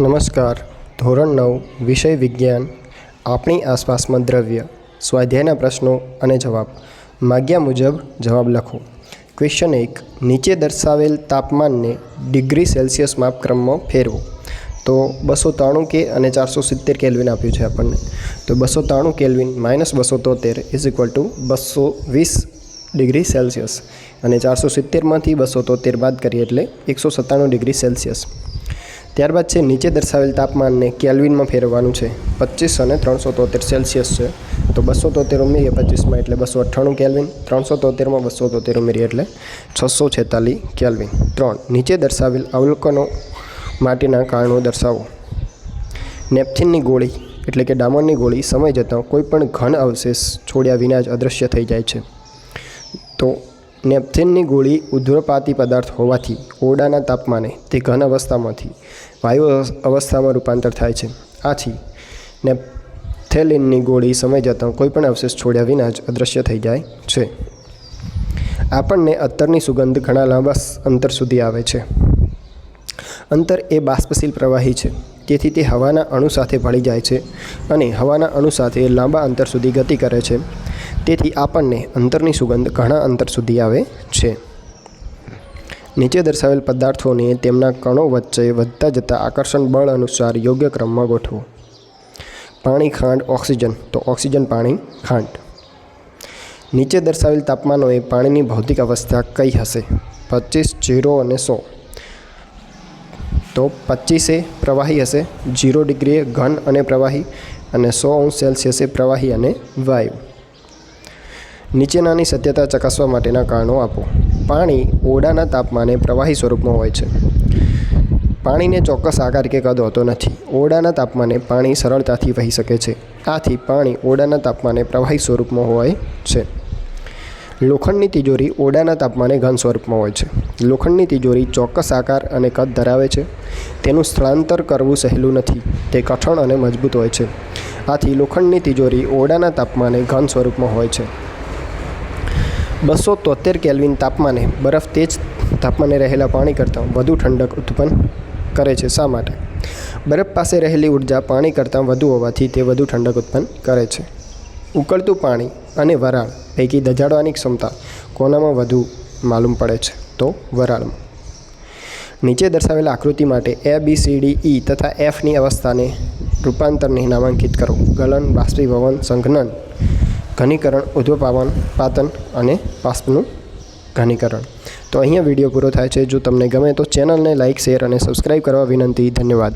નમસ્કાર. ધોરણ નવ, વિષય વિજ્ઞાન, આપણી આસપાસમાં દ્રવ્ય, સ્વાધ્યાયના પ્રશ્નો અને જવાબ. માગ્યા મુજબ જવાબ લખો. ક્વેશ્ચન એક, નીચે દર્શાવેલ તાપમાનને ડિગ્રી સેલ્સિયસ માપક્રમમાં ફેરવો. તો બસો ત્રાણું કે અને ચારસો સિત્તેર કેલ્વિન આપ્યું છે આપણને. તો બસો ત્રાણું કેલ્વિન માઇનસ બસો તોતેર ઇઝ ઇક્વલ ટુ બસો વીસ ડિગ્રી સેલ્સિયસ. અને ચારસો સિત્તેરમાંથી બસો તોતેર બાદ કરીએ એટલે એકસો સત્તાણું ડિગ્રી સેલ્સિયસ. ત્યારબાદ છે, નીચે દર્શાવેલ તાપમાનને કેલ્વિનમાં ફેરવવાનું છે. પચીસ અને ત્રણસો તોતેર સેલ્સિયસ છે. તો બસો તોતેર ઉમેરીએ પચીસમાં એટલે બસો અઠ્ઠાણું કેલ્વિન, ત્રણસો તોતેરમાં બસો તોતેર ઉમેરીએ એટલે છસો છેતાલીસ કેલ્વિન. ત્રણ, નીચે દર્શાવેલ અવલોકનો માટેના કારણો દર્શાવો. નેપથિનની ગોળી એટલે કે ડામરની ગોળી સમય જતાં કોઈપણ ઘન અવશેષ છોડ્યા વિના જ અદૃશ્ય થઈ જાય છે. તો નેપથિનની ગોળી ઉધ્રપાતી પદાર્થ હોવાથી ઓરડાના તાપમાને તે ઘન અવસ્થામાંથી વાયુ અવસ્થામાં રૂપાંતર થાય છે. આથી નેપ્થેલિનની ગોળી સમય જતાં કોઈપણ અવશેષ છોડ્યા વિના જ અદૃશ્ય થઈ જાય છે. આપણને અત્તરની સુગંધ ઘણા લાંબા અંતર સુધી આવે છે. અંતર એ બાષ્પશીલ પ્રવાહી છે. તેથી તે હવાના અણુ સાથે ભળી જાય છે અને હવાના અણુ સાથે લાંબા અંતર સુધી ગતિ કરે છે. તેથી આપણને અંતરની સુગંધ ઘણા અંતર સુધી આવે છે. નીચે દર્શાવેલ પદાર્થોને તેમના કણો વચ્ચે વધતા જતા આકર્ષણ બળ અનુસાર યોગ્ય ક્રમમાં ગોઠવો. પાણી, ખાંડ, ઓક્સિજન. તો ઓક્સિજન, પાણી, ખાંડ. નીચે દર્શાવેલ તાપમાનોએ પાણીની ભૌતિક અવસ્થા કઈ હશે? પચીસ જીરો અને સો. તો પચીસે પ્રવાહી હશે જીરો ડિગ્રીએ ઘન અને પ્રવાહી અને સો અંશ સેલ્સિયસે પ્રવાહી અને વાયુ. નીચેનાની સત્યતા ચકાસવા માટેના કારણો આપો. પાણી ઓરડાના તાપમાને પ્રવાહી સ્વરૂપમાં હોય છે. પાણીને ચોક્કસ આકાર કે કદ હોતો નથી. ઓરડાના તાપમાને પાણી સરળતાથી વહી શકે છે. આથી પાણી ઓરડાના તાપમાને પ્રવાહી સ્વરૂપમાં હોય છે. લોખંડની તિજોરી ઓરડાના તાપમાને ઘન સ્વરૂપમાં હોય છે. લોખંડની તિજોરી ચોક્કસ આકાર અને કદ ધરાવે છે. તેનું સ્થળાંતર કરવું સહેલું નથી. તે કઠણ અને મજબૂત હોય છે. આથી લોખંડની તિજોરી ઓરડાના તાપમાને ઘન સ્વરૂપમાં હોય છે. બસો તોતેર કેલ્વિન તાપમાને, બરફ તેજ તાપમાને રહેલા પાણી કરતાં વધુ ઠંડક ઉત્પન્ન કરે છે. શા માટે? બરફ પાસે રહેલી ઊર્જા પાણી કરતાં વધુ હોવાથી તે વધુ ઠંડક ઉત્પન્ન કરે છે. ઉકળતું પાણી અને વરાળ પૈકી દજાડવાની ક્ષમતા કોનામાં વધુ માલુમ પડે છે? તો વરાળમાં. નીચે દર્શાવેલા આકૃતિ માટે એ બી સી ડી ઈ તથા એફની અવસ્થાને રૂપાંતરને નામાંકિત કરો. ગલન, બાષ્પીભવન, સંઘનન ઘનીકરણ ઉધ્વપાવન પાતન અને પાસ્પનું ઘનીકરણ. તો અહીંયા વીડિયો પૂરો થાય છે. જો તમને ગમે તો ચેનલને લાઇક શેર અને સબસ્ક્રાઈબ કરવા વિનંતી. ધન્યવાદ.